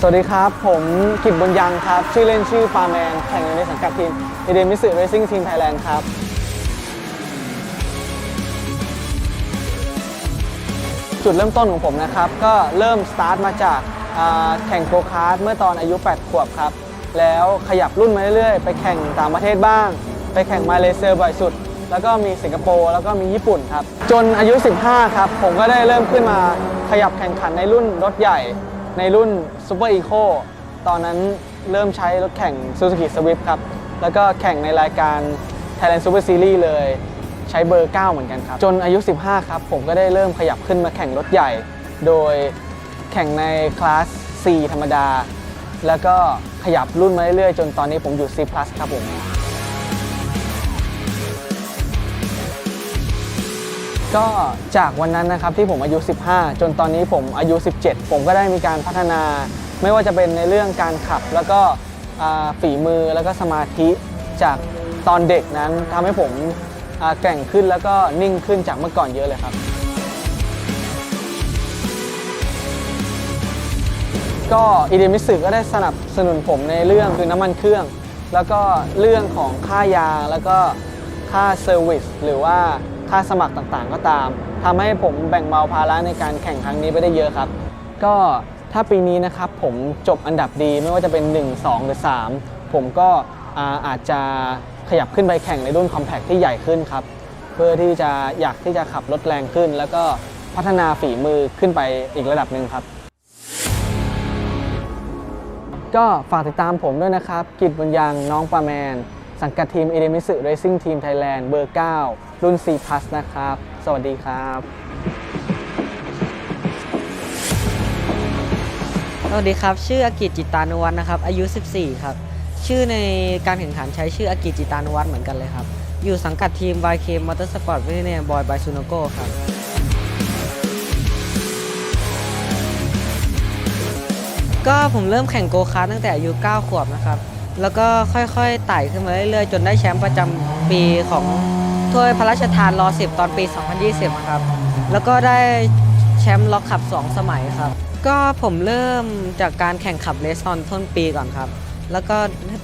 สวัสดีครับ ผมกิตบุญยังครับ ชื่อเล่นชื่อปาแมน แข่งอยู่ในสังกัดทีมเอเดมิสึเรซิ่งทีมไทยแลนด์ครับ จุดเริ่มต้นของผมนะครับ ก็เริ่มสตาร์ทมาจากแข่งโกคาร์ทเมื่อตอนอายุ 8 ขวบครับ แล้วขยับรุ่นมาเรื่อยๆ ไปแข่งต่างประเทศบ้าง ไปแข่งมาเลเซียบ่อยสุด แล้วก็มีสิงคโปร์แล้วก็มีญี่ปุ่นครับ จนอายุ 15 ครับ ผมก็ได้เริ่มขึ้นมาขยับแข่งขันในรุ่นรถใหญ่ในรุ่น ซูเปอร์อีโคตอนนั้นเริ่มใช้รถแข่ง Suzuki Swift ครับ แล้วก็แข่งในรายการ Thailand Super Series เลย ใช้เบอร์ 9 เหมือนกันครับ จนอายุ 15 ครับ ผมก็ได้เริ่มขยับขึ้นมาแข่งรถใหญ่ โดยแข่งในคลาส C ธรรมดา แล้วก็ขยับรุ่นมาเรื่อยๆ จนตอนนี้ผมอยู่ C+ ครับผม ก็จากวันนั้นนะครับที่ผมอายุ 15 จนตอนนี้ผมอายุ 17 ผมก็ได้มีการพัฒนา ไม่ว่าจะเป็นในเรื่องการขับ แล้วก็ฝีมือแล้วก็สมาธิจากตอนเด็กนั้นทำให้ผมแก่งขึ้นแล้วก็นิ่งขึ้นจากเมื่อก่อนเยอะเลยครับ ก็อีเดมิสึก็ได้สนับสนุนผมในเรื่องคือน้ำมันเครื่อง แล้วก็เรื่องของค่ายางแล้วก็ค่าเซอร์วิสหรือว่า ค่าสมัครต่างๆ ก็ตามทำให้ผมแบ่งเบาภาระในการแข่งครั้งนี้ไปได้เยอะครับ ก็ถ้าปีนี้นะครับผมจบอันดับดีไม่ว่าจะเป็น 1 2 หรือ 3 ผมก็อาอาจจะขยับขึ้นไปแข่งในรุ่นคอมแพคที่ใหญ่ขึ้นครับ เพื่อที่จะอยากที่จะขับรถแรงขึ้น แล้วก็พัฒนาฝีมือขึ้นไปอีกระดับหนึ่งครับ ก็ฝากติดตามผมด้วยนะครับ กิจบุญยังน้องปลาแมน สังกัดทีมเอเดมิสึเรซิ่งทีมไทยแลนด์เบอร์ 9 รุ่น C+ นะครับ สวัสดีครับสวัสดีครับ ชื่ออากิจจิตานุวัฒน์นะครับ อายุ 14 ครับ ชื่อในการแข่งขันใช้ชื่ออากิจจิตานุวัฒน์เหมือนกันเลยครับ อยู่สังกัดทีม YK Motorsport วิทเนียบอยบายซูโนโกครับก็ผมเริ่มแข่งโกคาร์ตั้งแต่อายุ 9 ขวบนะครับ แล้วก็ค่อยๆไต่ขึ้นมาเรื่อยๆ จนได้แชมป์ประจำปีของถ้วยพระราชทานรอ10 ตอนปี 2020 ครับ แล้วก็ได้แชมป์ล็อกขับ 2 สมัยครับ ก็ผมเริ่มจากการแข่งขับเลสตอนต้นปีก่อนครับ แล้วก็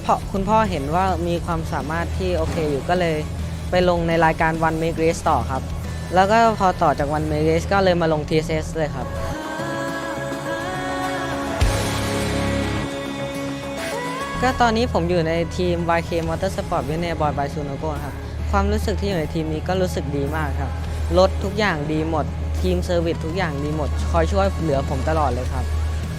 พอคุณพ่อเห็นว่ามีความสามารถที่โอเคอยู่ก็เลยไปลงในรายการวันเมกเรสต่อครับ แล้วก็พอต่อจากวันเมกเรสก็เลยมาลง TSS เลยครับ ก็ตอนนี้ผมอยู่ในทีม YK Motorsport w i n n e r Boy by Sunoco ครับ ความรู้สึกที่อยู่ในทีมนี้ก็รู้สึกดีมากครับ รถทุกอย่างดีหมด ทีมเซอร์วิสทุกอย่างดีหมด คอยช่วยเหลือผมตลอดเลยครับ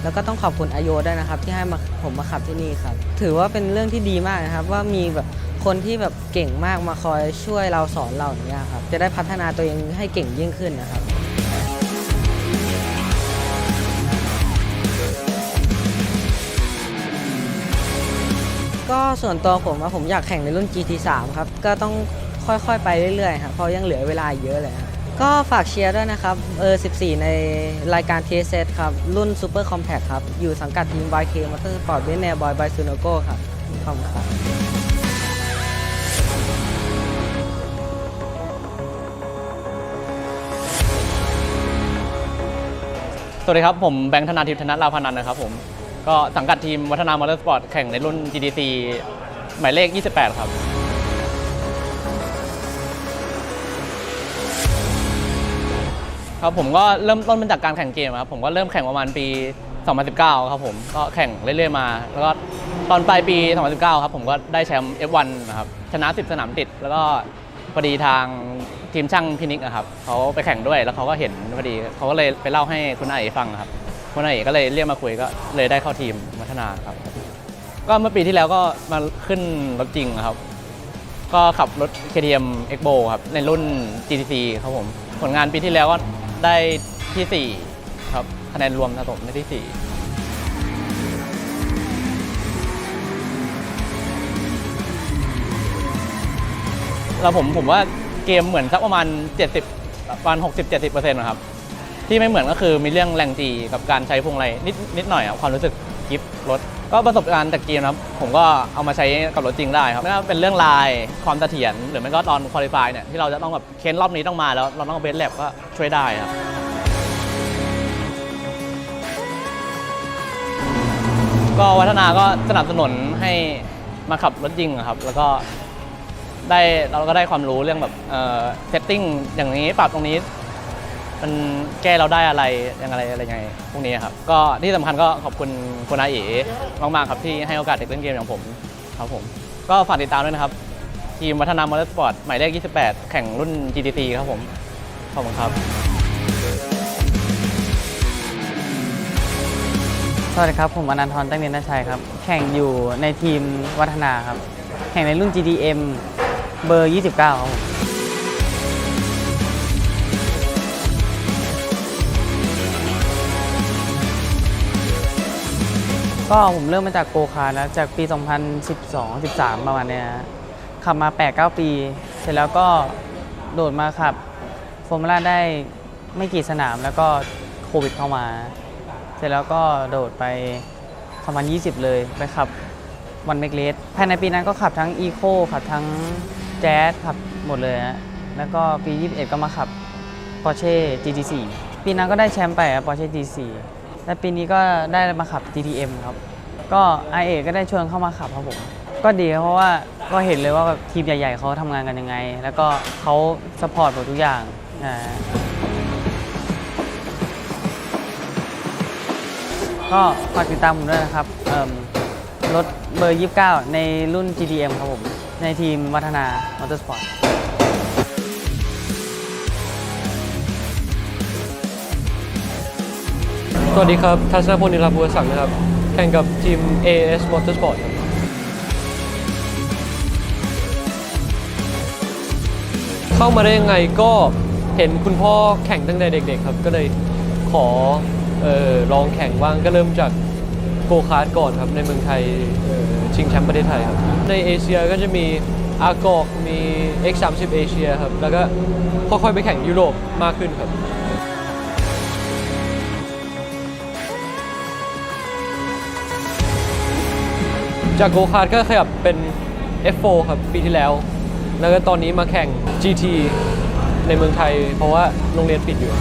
แล้วก็ต้องขอบคุณอโยด้วยนะครับ ที่ให้มาผมมาขับที่นี่ครับ ถือว่าเป็นเรื่องที่ดีมากนะครับ ว่ามีแบบคนที่แบบเก่งมากมาคอยช่วยเราสอนเราอย่างเงี้ยครับ จะได้พัฒนาตัวเองให้เก่งยิ่งขึ้นนะครับ ก็ส่วนตัวผมว่าผมอยากแข่งในรุ่น GT3 ครับ ก็ต้องค่อยๆ ไปเรื่อยๆครับเพราะยังเหลือเวลาเยอะเลยครับก็ฝากเชียร์ด้วยนะครับ เออ 14 ในรายการ TSS ครับ รุ่น Super Compact ครับ อยู่สังกัดทีม YK Motorsport w i n n e r Boy by Sunoco ครับ ขอบคุณครับสวัสดีครับ ผมแบงค์ธนาทิพย์ธนลาพนันนะครับผม ก็สังกัดทีมวัฒนามอเตอร์สปอร์ตแข่งในรุ่น GTC หมายเลข 28 ครับ ครับผมก็เริ่มต้นมาจากการแข่งเกมครับ ผมก็เริ่มแข่งประมาณปี 2019 ครับผมก็แข่งเรื่อยๆมา แล้วก็ตอนปลายปี 2019 ครับผมก็ได้แชมป์ F1 นะครับชนะ 10 สนามติด แล้วก็พอดีทางทีมช่างพินิกอะครับเขาไปแข่งด้วยแล้วเขาก็เห็นพอดีเขาก็เลยไปเล่าให้คุณอาเอ๋ฟังนะครับ คุณอาเอ๋ก็เลยเรียกมาคุยก็เลยได้เข้าทีมพัฒนาครับ ก็เมื่อปีที่แล้วก็มาขึ้นรถจริงครับ ก็ขับรถ KTM Expo ครับในรุ่น GTC ครับผม ผลงานปีที่แล้วก็ได้ที่ 4 ครับคะแนนรวมครับผมได้ที่4แล้วผมผมว่าเกมเหมือนสักประมาณ 70 ประมาณ 60-70%นะครับ ที่ไม่เหมือนก็คือมีเรื่องแรงจีกับการใช้พวงมาลัยนิดนิดหน่อยครับความรู้สึกกิฟรถ ก็ประสบการณ์จากเกมนะครับ ผมก็เอามาใช้กับรถจริงได้ครับไม่ว่าเป็นเรื่องลายความเสถียรหรือไม่ก็ตอนคุริฟายเนี่ยที่เราจะต้องแบบเค้นรอบนี้ต้องมาแล้วเราต้องเบสแลบก็ช่วยได้ครับก็วัฒนาก็สนับสนุนให้มาขับรถจริงครับ แล้วก็ได้เราก็ได้ความรู้เรื่องแบบเอ่อเซตติ้งอย่างนี้ปรับตรงนี้ มันแก้เราได้อะไรยังอะไรอะไรไงพวกนี้ครับก็ที่สำคัญก็ขอบคุณคุณอาเอ๋มากๆครับที่ให้โอกาสเด็กเล่นเกมอย่างผมครับผมก็ฝากติดตามด้วยนะครับ ทีมวัฒนามอเตอร์สปอร์ตหมายเลข 28 แข่งรุ่น GTT ครับผมขอบคุณครับ สวัสดีครับ ผมอนันทรตั้งเนียนชัยครับ แข่งอยู่ในทีมวัฒนาครับ แข่งในรุ่น GDM เบอร์ 29 ครับผม ก็ผมเริ่มมาจากโกคาร์นะจากปี 2012 13 ประมาณเนี้ยขับมา 8-9 ปี เสร็จแล้วก็โดดมาขับฟอร์มูล่าได้ไม่กี่สนามแล้วก็โควิดเข้ามา เสร็จแล้วก็โดดไป2020 เลยไปขับวันเมกเลสภายในปีนั้นก็ขับทั้งอีโคขับทั้งแจ๊สขับหมดเลยฮะแล้วก็ปี 21 ก็มาขับ Porsche GT4 ปีนั้นก็ได้แชมป์ไปอะ Porsche GT4 และปีนี้ก็ได้มาขับ GTM ครับ ก็ i อก็ได้ชวนเข้ามาขับครับผม ก็ดีเพราะว่าก็เห็นเลยว่าแบบทีมใหญ่ ๆเขาทำงานกันยังไง แล้วก็เขาสปอร์ตหมดทุกอย่างอ่าก็ฝากติดตามผมด้วยนะครับเอิ่มรถเบอร์ 29 ในรุ่น GTM ครับผม ในทีมวัฒนามอเตอร์สปอร์ต สวัสดีครับ ทัศนพลนิรภัวสังนะครับ แข่งกับทีม AS Motorsport ครับเข้ามาได้ยังไงก็เห็นคุณพ่อแข่งตั้งแต่เด็ก ๆ ครับ ก็เลยขอออลองแข่งบ้างก็เริ่มจากโกคาร์ดก่อนครับ ในเมืองไทยชิงแชมป์ประเทศไทยครับ ในเอเชียก็จะมีอากอกมี X30 เอเชียครับ แล้วก็ค่อยๆไปแข่งยุโรปมากขึ้นครับ จากโกคาร์ดก็ขยับเป็น F4 ครับปีที่แล้ว แล้วก็ตอนนี้มาแข่ง GT ในเมืองไทย เพราะว่าโรงเรียนปิดอยู่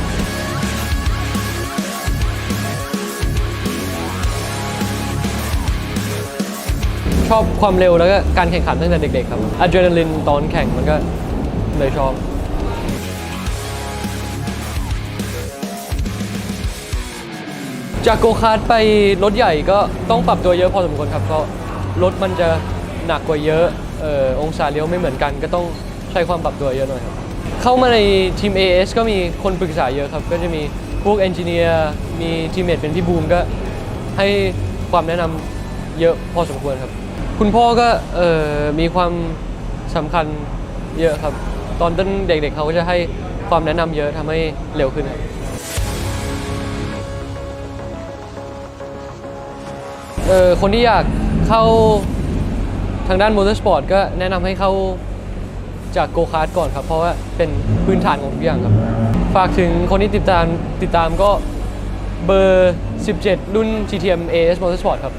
ชอบความเร็วแล้วก็การแข่งขันตั้งแต่เด็กๆครับอะดรีนาลินตอนแข่งมันก็เลยชอบจากโกคาร์ดไปรถใหญ่ก็ต้องปรับตัวเยอะพอสมควรครับเพราะ รถมันจะหนักกว่าเยอะเออองศาเลี้ยวไม่เหมือนกัน ก็ต้องใช้ความปรับตัวเยอะหน่อยครับ เข้ามาในทีม AS ก็มีคนปรึกษาเยอะครับ ก็จะมีพวกเอนจิเนียร์มีทีมเมทเป็นพี่บูมก็ให้ความแนะนำเยอะพอสมควรครับ คุณพ่อก็เออมีความสำคัญเยอะครับ ตอนต้นเด็กๆเขาก็จะให้ความแนะนำเยอะทำให้เร็วขึ้นครับเออคนที่อยาก เข้าทางด้านมอเตอร์สปอร์ตก็แนะนำให้เข้าจากโกคาร์ดก่อนครับ เพราะว่าเป็นพื้นฐานของทุกอย่างครับ ฝากถึงคนที่ติดตามติดตามก็เบอร์ 17 รุ่น GTM AS Motorsport ครับ